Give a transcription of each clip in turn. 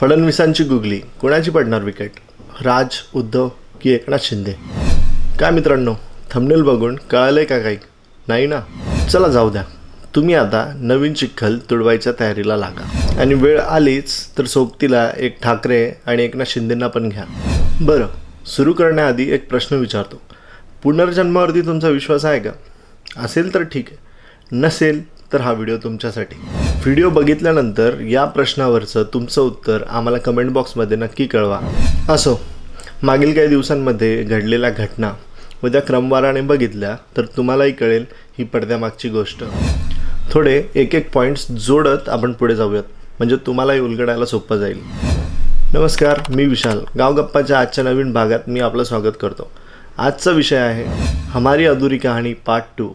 फडणवीसांची googly कोणाची पडणार wicket राज उद्धव की एकनाथ शिंदे? काय मित्रांनो थंबनेल बघून कळालंय का काही? नाही ना? चला जाऊ द्या. तुम्ही आता नवीन चिखल तुडवायच्या तयारीला लागा. आणि वेळ आलीच तर सोबतीला एक ठाकरे आणि एकनाथ शिंदेंना पण घ्या. बरं सुरू करण्याआधी एक प्रश्न विचारतो. पुनर्जन्मावरती तुमचा विश्वास आहे का? असेल तर ठीक आहे. नसेल तर हा व्हिडिओ तुमच्यासाठी. व्हिडिओ बघितल्यानंतर या प्रश्नावरचं तुमचं उत्तर आम्हाला कमेंट बॉक्समध्ये नक्की कळवा. असो मागील काही दिवसांमध्ये घडलेल्या घटना व त्या क्रमवाराने बघितल्या तर तुम्हालाही कळेल ही पडद्यामागची गोष्ट. थोडे एक एक पॉईंट्स जोडत आपण पुढे जाऊयात. म्हणजे तुम्हालाही उलगडायला सोपं जाईल. नमस्कार मी विशाल. गावगप्पाच्या आजच्या नवीन भागात मी आपलं स्वागत करतो. आजचा विषय आहे हमारी अधुरी कहाणी पार्ट टू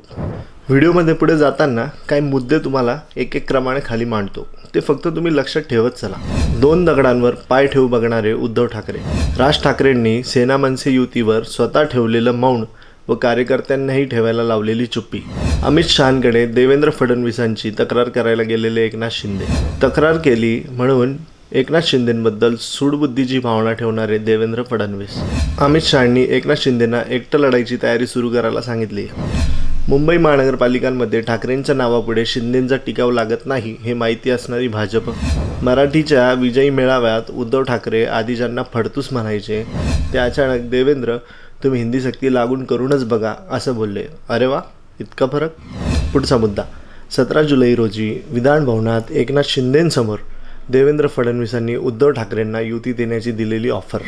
व्हिडिओमध्ये पुढे जाताना काही मुद्दे तुम्हाला एक एक क्रमाने खाली मांडतो. ते फक्त तुम्ही लक्षात ठेवत चला. दोन दगडांवर पाय ठेवू बघणारे उद्धव ठाकरे. राज ठाकरेंनी सेना मनसे युतीवर स्वतः ठेवलेलं मौन व कार्यकर्त्यांनाही ठेवायला लावलेली चुप्पी. अमित शहांकडे देवेंद्र फडणवीसांची तक्रार करायला गेलेले एकनाथ शिंदे. तक्रार केली म्हणून एकनाथ शिंदेंबद्दल सूडबुद्धीची भावना ठेवणारे देवेंद्र फडणवीस. अमित शहांनी एकनाथ शिंदेंना एकटं लढायची तयारी सुरू करायला सांगितली. मुंबई महानगरपालिकांमध्ये ठाकरेंच्या नावापुढे शिंदेंचा टिकाव लागत नाही हे माहिती असणारी भाजप. मराठीच्या विजयी मेळाव्यात उद्धव ठाकरे आधी ज्यांना फडतूस म्हणायचे ते अचानक देवेंद्र तुम्ही हिंदी सक्ती लागून करूनच बघा असं बोलले. अरे वा इतका फरक? पुढचा मुद्दा. सतरा जुलै रोजी विधान भवनात एकनाथ शिंदेंसमोर देवेंद्र फडणवीसांनी उद्धव ठाकरेंना युती देण्याची दिलेली ऑफर.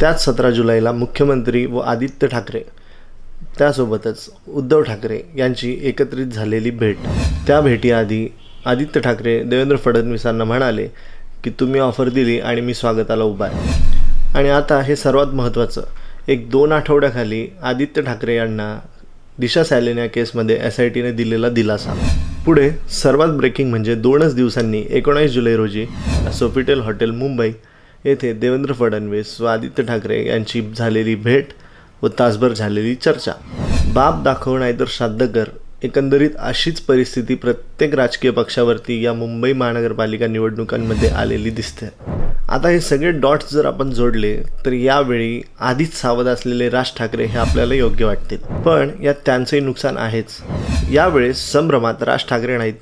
त्याच सतरा जुलैला मुख्यमंत्री व आदित्य ठाकरे त्यासोबतच उद्धव ठाकरे यांची एकत्रित झालेली भेट. त्या भेटीआधी आदित्य ठाकरे देवेंद्र फडणवीसांना म्हणाले की तुम्ही ऑफर दिली आणि मी स्वागताला उभा आहे. आणि आता हे सर्वात महत्त्वाचं. एक दोन आठवड्याखाली आदित्य ठाकरे यांना दिशा सॅलेन या केसमध्ये एस आय टीने दिलेला दिलासा. पुढे सर्वात ब्रेकिंग म्हणजे दोनच दिवसांनी एकोणीस जुलै रोजी सोफिटेल हॉटेल मुंबई येथे देवेंद्र फडणवीस व आदित्य ठाकरे यांची झालेली भेट व तासभर झालेली चर्चा. बाप दाखव नाहीतर श्राद्ध कर एकंदरीत अशीच परिस्थिती प्रत्येक राजकीय पक्षावरती या मुंबई महानगरपालिका निवडणुकांमध्ये आलेली दिसते. आता हे सगळे डॉट्स जर आपण जोडले तर यावेळी आधीच सावध असलेले राज ठाकरे हे आपल्याला योग्य वाटतील. पण यात त्यांचंही नुकसान आहेच. यावेळेस संभ्रमात राज ठाकरे नाहीत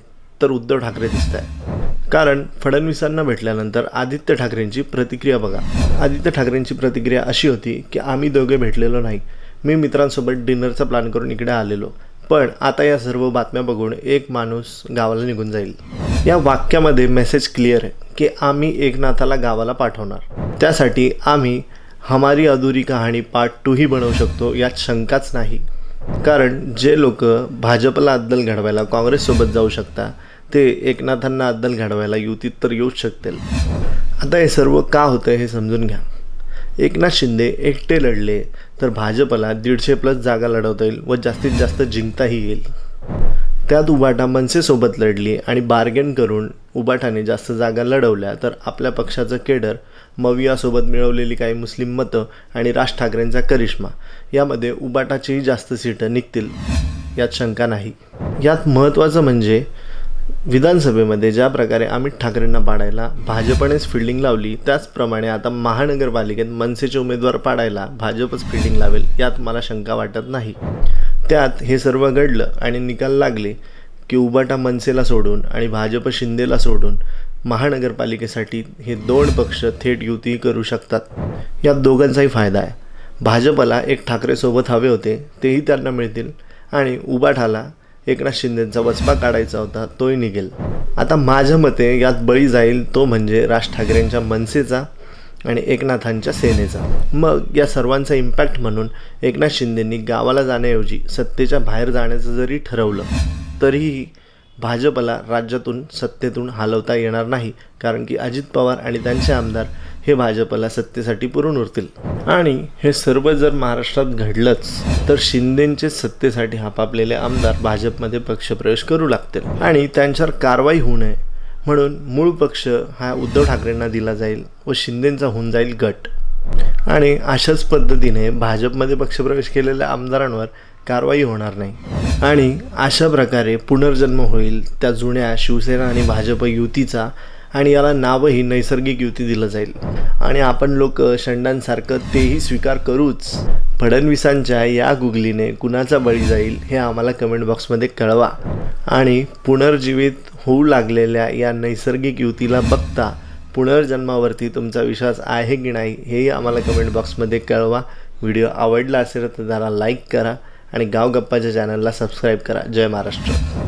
तर उद्धव ठाकरे दिसत आहे कारण फडणवीसांना भेटल्यानंतर आदित्य ठाकरेंची प्रतिक्रिया बघा. आदित्य ठाकरेंची प्रतिक्रिया अशी होती की आम्ही दोघे भेटलेलो नाही. मी मित्रांसोबत डिनरचा प्लॅन करून इकडे आलेलो. पण आता या सर्व बातम्या बघून एक माणूस गावाला निघून जाईल. या वाक्यामध्ये मेसेज क्लिअर आहे की आम्ही एकनाथाला गावाला पाठवणार. त्यासाठी आम्ही हमारी अधुरी कहाणी पार्ट टूही बनवू शकतो यात शंकाच नाही. कारण जे लोक भाजपला अद्दल घडवायला काँग्रेससोबत जाऊ शकता ते एकनाथांना अद्दल घडवायला युतीत तर येऊच शकतील. आता हे सर्व का होतं हे समजून घ्या. एकनाथ शिंदे एकटे लढले तर भाजपला दीडशे प्लस जागा लढवता येईल व जास्तीत जास्त जिंकताही येईल. त्यात उबाटा मनसेसोबत लढली आणि बार्गेन करून उबाटाने जास्त जागा लढवल्या तर आपल्या पक्षाचं केडर मवियासोबत मिळवलेली काही मुस्लिम मतं आणि राज ठाकरेंचा करिश्मा यामध्ये उबाटाचीही जास्त सीटं निघतील यात शंका नाही. यात महत्त्वाचं म्हणजे विधानसभेमध्ये ज्या प्रकारे अमित ठाकरेंना पाडायला भाजपनेच फिल्डिंग लावली त्याचप्रमाणे आता महानगरपालिकेत मनसेचे उमेदवार पाडायला भाजपच फिल्डिंग लावेल यात मला शंका वाटत नाही. त्यात हे सर्व घडलं आणि निकाल लागले की उबाटा मनसेला सोडून आणि भाजप शिंदेला सोडून महानगरपालिकेसाठी हे दोन पक्ष थेट युती करू शकतात. यात दोघांचाही फायदा आहे. भाजपला एक ठाकरेसोबत हवे होते तेही त्यांना मिळतील आणि उबाठाला एकनाथ शिंदेचा वचपा काढायचा होता तोही निघेल. आता माझ्या मते यात बळी जाईल तो म्हणजे राज ठाकरेंच्या मनसेचा आणि एकनाथांच्या सेनेचा. मग या सर्वांचा इम्पॅक्ट म्हणून एकनाथ शिंदेंनी गावाला जाण्याऐवजी सत्तेच्या बाहेर जाण्याचं जरी ठरवलं तरीही भाजपला राज्यातून सत्तेतून हलवता येणार नाही कारण की अजित पवार आणि त्यांचे आमदार हे भाजपला सत्तेसाठी पुरून उरतील आणि हे सर्व जर महाराष्ट्रात घडलंच तर शिंदेंचे सत्तेसाठी हापापलेले आमदार भाजपमध्ये पक्षप्रवेश करू लागतील आणि त्यांच्यावर कारवाई होऊ नये म्हणून मूळ पक्ष हा उद्धव ठाकरेंना दिला जाईल व शिंदेंचा होऊन जाईल गट. आणि अशाच पद्धतीने भाजपमध्ये पक्षप्रवेश केलेल्या आमदारांवर कारवाई होणार नाही. आणि अशा प्रकारे पुनर्जन्म होईल त्या जुन्या शिवसेना आणि भाजप युतीचा आणि याला नावही नैसर्गिक युती दिलं जाईल. आणि आपण लोक शंडांसारखं तेही स्वीकार करूच. फडणवीसांच्या या गुगलीने कुणाचा बळी जाईल हे आम्हाला कमेंट बॉक्समध्ये कळवा. आणि पुनर्जीवित होऊ लागलेल्या या नैसर्गिक युतीला बघता पुनर्जन्मावरती तुमचा विश्वास आहे की नाही हेही आम्हाला कमेंट बॉक्समध्ये कळवा. व्हिडिओ आवडला असेल तर त्याला लाईक करा. आणि गाव गप्पाच्या चॅनलला सबस्क्राईब करा. जय महाराष्ट्र.